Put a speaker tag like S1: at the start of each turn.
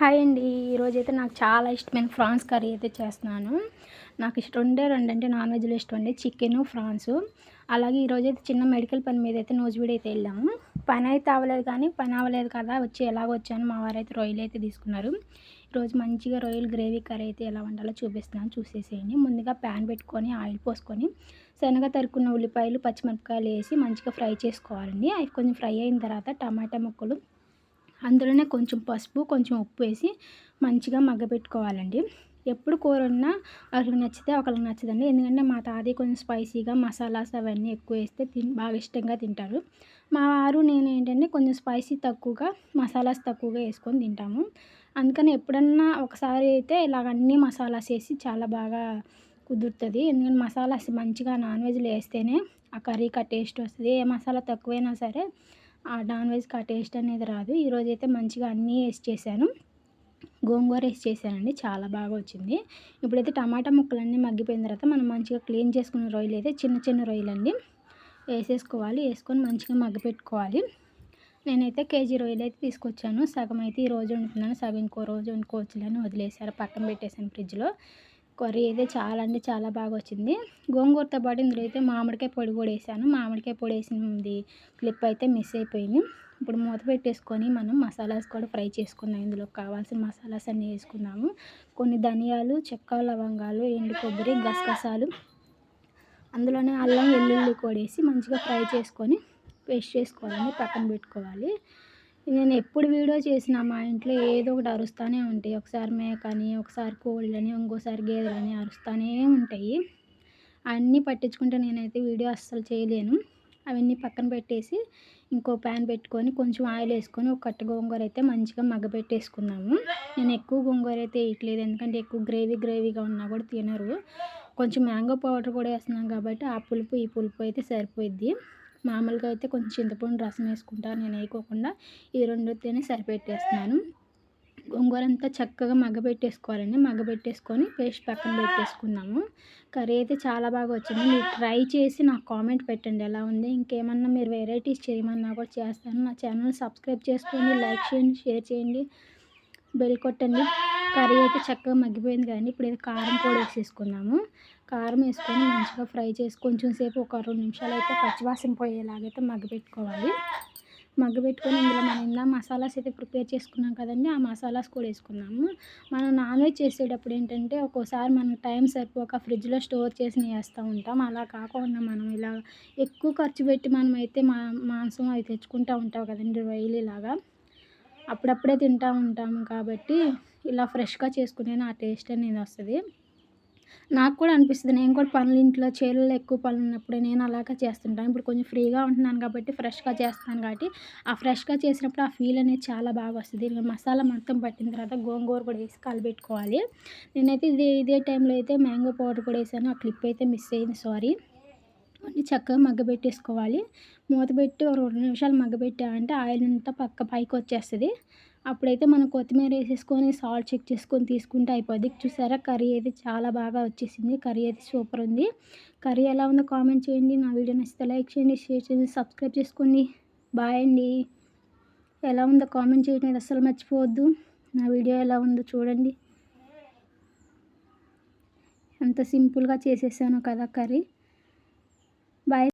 S1: Hi అండి. ఈరోజైతే నాకు చాలా ఇష్టమైన ఫ్రాన్స్ కర్రీ అయితే చేస్తున్నాను. నాకు ఇష్టం రెండే రెండు అంటే నాన్ వెజ్లో ఇష్టం అండి చికెన్ ఫ్రాన్స్. అలాగే ఈరోజైతే చిన్న మెడికల్ పని మీద అయితే నోజుబీడి అయితే వెళ్ళాము పని అయితే అవ్వలేదు కానీ పని అవ్వలేదు కదా వచ్చి ఎలాగ వచ్చాను. మా అయితే రొయ్యలు అయితే తీసుకున్నారు. ఈరోజు మంచిగా రొయ్యలు గ్రేవీ కర్రీ అయితే ఎలా వండాలో చూపిస్తున్నాను. చూసేసేయండి. ముందుగా ప్యాన్ పెట్టుకొని ఆయిల్ పోసుకొని శనగ తరుక్కున్న ఉల్లిపాయలు పచ్చిమిరపకాయలు వేసి మంచిగా ఫ్రై చేసుకోవాలండి. అవి కొంచెం ఫ్రై అయిన తర్వాత టమాటా ముక్కలు అందులోనే కొంచెం పసుపు కొంచెం ఉప్పు వేసి మంచిగా మగ్గపెట్టుకోవాలండి ఎప్పుడు కూర ఉన్నా ఒకరికి నచ్చితే ఒకరికి నచ్చదండి. ఎందుకంటే మా తాతయ్య కొంచెం స్పైసీగా మసాలాస్ అవన్నీ ఎక్కువ వేస్తే తిని బాగా ఇష్టంగా తింటారు. మా వారు నేను ఏంటంటే కొంచెం స్పైసీ తక్కువగా మసాలాస్ తక్కువగా వేసుకొని తింటాము. అందుకని ఎప్పుడన్నా ఒకసారి అయితే ఇలాగ అన్ని మసాలాస్ వేసి చాలా బాగా కుదురుతుంది. ఎందుకంటే మసాలాస్ మంచిగా నాన్ వెజ్లో వేస్తేనే ఆ కర్రీకి ఆ టేస్ట్ వస్తుంది. ఏ మసాలా తక్కువైనా సరే ఆ నాన్ వెజ్కి ఆ టేస్ట్ అనేది రాదు. ఈరోజు అయితే మంచిగా అన్నీ వేసి చేశాను. గోంగూర వేసి చేశానండి. చాలా బాగా వచ్చింది. ఇప్పుడైతే టమాటా ముక్కలన్నీ మగ్గిపోయిన తర్వాత మనం మంచిగా క్లీన్ చేసుకున్న రొయ్యలు అయితే చిన్న చిన్న రొయ్యలు అండి వేసేసుకోవాలి. వేసుకొని మంచిగా మగ్గపెట్టుకోవాలి. నేనైతే కేజీ రొయ్యలు అయితే తీసుకొచ్చాను. సగం అయితే ఈ రోజు వండుతున్నాను. సగం ఇంకో రోజు వండుకోవచ్చులని వదిలేసారు పక్కన పెట్టేసాను ఫ్రిడ్జ్లో. కర్రీ అయితే చాలా అంటే చాలా బాగా వచ్చింది. గోంగూరతో పాటు ఇందులో అయితే మామిడికాయ పొడి కూడా వేసాను. మామిడికాయ పొడి వేసింది క్లిప్ అయితే మిస్ అయిపోయింది. ఇప్పుడు మూత పెట్టేసుకొని మనం మసాలాస్ కూడా ఫ్రై చేసుకుందాం. ఇందులో కావాల్సిన మసాలాస్ అన్నీ వేసుకుందాము. కొన్ని ధనియాలు చెక్క లవంగాలు ఎండు కొబ్బరి గసగసాలు అందులోనే అల్లం వెల్లుల్లి కూడా వేసి మంచిగా ఫ్రై చేసుకొని పేస్ట్ చేసుకోవాలని పక్కన పెట్టుకోవాలి. నేను ఎప్పుడు వీడియో చేసినా మా ఇంట్లో ఏదో ఒకటి అరుస్తూనే ఉంటాయి. ఒకసారి మేకని ఒకసారి కోళ్ళని ఇంకోసారి గేదెలని అరుస్తూనే ఉంటాయి. అన్నీ పట్టించుకుంటే నేనైతే వీడియో అస్సలు చేయలేను. అవన్నీ పక్కన పెట్టేసి ఇంకో ప్యాన్ పెట్టుకొని కొంచెం ఆయిల్ వేసుకొని ఒక కట్ట గోంగూర అయితే మంచిగా మగ్గబెట్టేసుకున్నాము నేను ఎక్కువ గోంగూర అయితే వేయట్లేదు. ఎందుకంటే ఎక్కువ గ్రేవీ గ్రేవీగా ఉన్నా కూడా తినరు. కొంచెం మ్యాంగో పౌడర్ కూడా వేస్తున్నాం కాబట్టి ఆ పులుపు ఈ పులుపు అయితే సరిపోయిద్ది. మామూలుగా అయితే కొంచెం చింతపండు రసం వేసుకుంటాను నేను వేయకోకుండా ఈ రెండుతోనే సరిపెట్టేస్తున్నాను. గోంగూర అంతా చక్కగా మగ్గబెట్టేసుకోవాలండి. మగ్గబెట్టేసుకొని పేస్ట్ పక్కన పెట్టేసుకున్నాము. కర్రీ అయితే చాలా బాగా వచ్చింది. మీరు ట్రై చేసి నాకు కామెంట్ పెట్టండి ఎలా ఉంది. ఇంకేమన్నా మీరు వెరైటీస్ చేయమన్నా కూడా చేస్తాను. నా ఛానల్ సబ్స్క్రైబ్ చేసుకోండి లైక్ చేయండి షేర్ చేయండి. బెల్ కొట్టండి. కర్రీ అయితే చక్కగా మగ్గిపోయింది కానీ ఇప్పుడు అయితే కారం కూడా వేసేసుకున్నాము కారం వేసుకొని మంచిగా ఫ్రై చేసి కొంచెం సేపు ఒక రెండు నిమిషాలు అయితే పచ్చివాసన పోయేలాగైతే మగ్గబెట్టుకోవాలి మగ్గబెట్టుకొని ఇందులో మనం ఇందా మసాలాస్ అయితే ప్రిపేర్ చేసుకున్నాం కదండి. ఆ మసాలాస్ కూడా వేసుకున్నాము మనం నాన్ వెజ్ చేసేటప్పుడు ఏంటంటే ఒక్కోసారి మనం టైం సరిపోక ఫ్రిడ్జ్లో స్టోర్ చేసి వేస్తూ ఉంటాం. అలా కాకుండా మనం ఇలా ఎక్కువ ఖర్చు పెట్టి మనం అయితే మా మాంసం అవి తెచ్చుకుంటూ ఉంటాం కదండి రొయ్యలు ఇలాగా. అప్పుడప్పుడే తింటూ ఉంటాము కాబట్టి ఇలా ఫ్రెష్గా చేసుకునే ఆ టేస్ట్ అనేది వస్తుంది. నాకు కూడా అనిపిస్తుంది. నేను కూడా పనులు ఇంట్లో చేలలో ఎక్కువ పనులు ఉన్నప్పుడు నేను అలాగే చేస్తుంటాను. ఇప్పుడు కొంచెం ఫ్రీగా ఉంటున్నాను కాబట్టి ఫ్రెష్గా చేస్తాను కాబట్టి ఆ ఫ్రెష్గా చేసినప్పుడు ఆ ఫీల్ అనేది చాలా బాగా వస్తుంది. మసాలా మొత్తం పట్టిన తర్వాత గోంగూర కూడా వేసి కలిపెట్టుకోవాలి నేనైతే ఇదే ఇదే టైంలో అయితే మ్యాంగో పౌడర్ కూడా వేసాను. ఆ క్లిప్ అయితే మిస్ అయింది. సారీ. అన్నీ చక్కగా మగ్గబెట్టేసుకోవాలి మూత పెట్టి ఒక రెండు నిమిషాలు మగ్గబెట్టామంటే ఆయిల్ అంతా పక్క పైకి వచ్చేస్తుంది. అప్పుడైతే మనం కొత్తిమీర వేసేసుకొని సాల్ట్ చెక్ చేసుకొని తీసుకుంటే అయిపోద్ది. చూసారా? కర్రీ అయితే చాలా బాగా వచ్చేసింది. కర్రీ అయితే సూపర్ ఉంది. కర్రీ ఎలా ఉందో కామెంట్ చేయండి. నా వీడియో నచ్చితే లైక్ చేయండి షేర్ చేయండి సబ్స్క్రైబ్ చేసుకోండి. బాయ్ అండి. ఎలా ఉందో కామెంట్ చేయడం అస్సలు మర్చిపోవద్దు. నా వీడియో ఎలా ఉందో చూడండి. అంత సింపుల్గా చేసేసాను కదా కర్రీ. బాయ్.